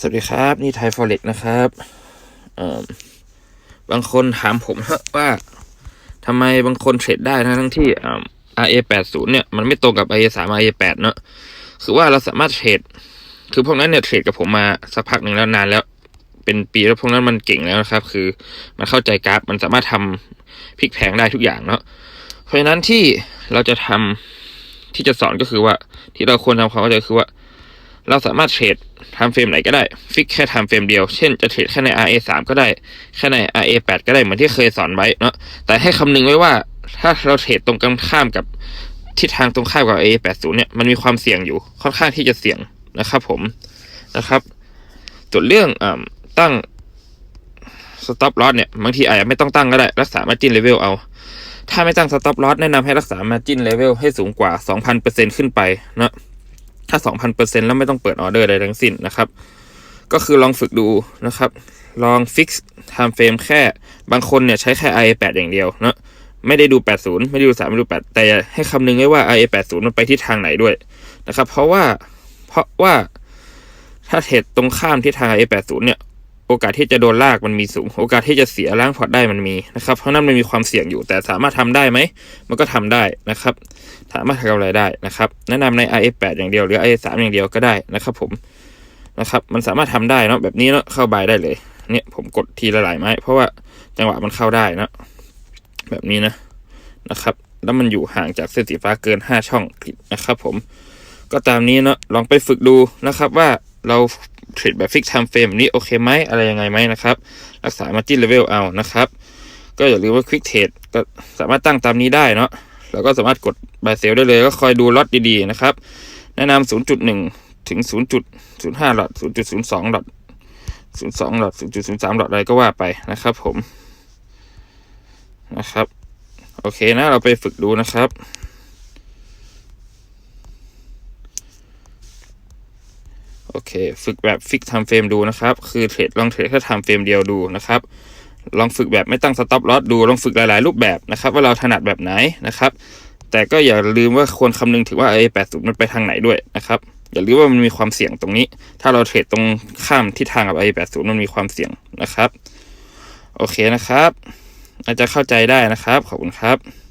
สวัสดีครับ นี่ไทยฟอเร็กนะครับบางคนถามผมว่าทำไมบางคนเทรดได้นะทั้งที่อ่า RA 8 0เนี่ย มันไม่ตรงกับ RA 3 RA 8เนอะคือว่าเราสามารถเทรดคือพวกนั้นเนี่ยเทรดกับผมมาสักพักหนึ่งแล้วนานแล้ว เป็นปีแล้วพวกนั้นมันเก่งแล้วนะครับ คือมันเข้าใจกราฟ มันสามารถทำพลิกแพงได้ทุกอย่างเนาะเพราะฉะนั้นที่เราจะทำที่จะสอนก็คือว่า ที่เราควรทำความเข้าใจคือว่า เราสามารถเทรดไทม์เฟรมไหนก็ได้ ฟิกแค่ไทม์เฟรมเดียว เช่นจะเทรดแค่ใน RA 3ก็ได้ แค่ใน RA 8ก็ได้เหมือนที่เคยสอนไว้เนาะแต่ให้คำนึงไว้ว่าถ้าเราเทรดตรงกันข้ามกับทิศทางตรงข้ามกับ RA 8 0เนี่ยมันมีความเสี่ยงอยู่ค่อนข้างที่จะเสี่ยงนะครับผมนะครับส่วนเรื่องอตั้ง stop loss เนี่ยบางทีอาจจะไม่ต้องตั้งก็ได้ รักษา margin level เอา ถ้าไม่ตั้ง stop loss แนะนำให้รักษา margin level ให้สูงกว่า 2,000%ขึ้นไปเนาะ ถ้า 2,000%แล้วไม่ต้องเปิดออเดอร์ใดทั้งสิ้นนะครับ ก็คือลองฝึกดูนะครับ ลองฟิกซ์ไทม์เฟรมแค่บางคนเนี่ยใช้แค่ IA 8 อย่างเดียวเนาะไม่ได้ดู 80 ไม่ได้ดู 3 ไม่ดู 8 แต่ให้คำนึงไว้ว่า IA 80 มันไปที่ทางไหนด้วยนะครับ เพราะว่าเพราะว่าถ้าเทรดตรงข้ามทิศทาง IA 80 เนี่ย โอกาสที่จะโดนลากมันมีสูง โอกาสที่จะเสียล้างพอร์ตได้มันมีนะครับเพราะนั้นมันมีความเสี่ยงอยู่แต่สามารถทำได้ไหม มันก็ทำได้นะครับ สามารถทำกำไรได้นะครับ แนะนำใน i 8อย่างเดียวหรือ i 3อย่างเดียวก็ได้นะครับ ผมนะครับ มันสามารถทำได้เนาะแบบนี้เนาะเข้าบายได้เลย เนี่ยผมกดทีละหลายไม้ เพราะว่าจังหวะมันเข้าได้นะแบบนี้นะนะครับ แล้วมันอยู่ห่างจากเส้นสีฟ้าเกิน 5 ช่องนะครับ ผม ก็ตามนี้เนาะลองไปฝึกดูนะครับว่าเรา เทรดแบบฟิกไทม์เฟรมแบบนี้โอเคไหมอะไรยังไงไหมนะครับ รักษามาจิ้นเลเวลเอานะครับ ก็อย่าลืมว่าควิกเทรดก็สามารถตั้งตามนี้ได้เนาะเราก็สามารถกดบายเซลได้เลยก็คอยดูล็อตดีๆนะครับ แนะนำ0.1 ถึง 0.05หลอด0.02หลอด02หลอด0.03หลอดอะไรก็ว่าไปนะครับ ผมนะครับ โอเคนะเราไปฝึกดูนะครับ โอเค ฝึกแบบฟิกทม์เฟรมดูนะครับ คือเทรดลองเทรดแค่ทม์เฟรมเดียวดูนะครับ ลองฝึกแบบไม่ตั้งสต็อปลอสดู ลองฝึกหลาย ๆ รูปแบบนะครับ ว่าเราถนัดแบบไหนนะครับ แต่ก็อย่าลืมว่าควรคำนึงถึงว่าไอ้แปดสิบมันไปทางไหนด้วยนะครับ อย่าลืมว่ามันมีความเสี่ยงตรงนี้ ถ้าเราเทรดตรงข้ามทิศทางกับไอ้แปดศูนย์มันมีความเสี่ยงนะครับ โอเคนะครับอาจจะเข้าใจได้นะครับ ขอบคุณครับ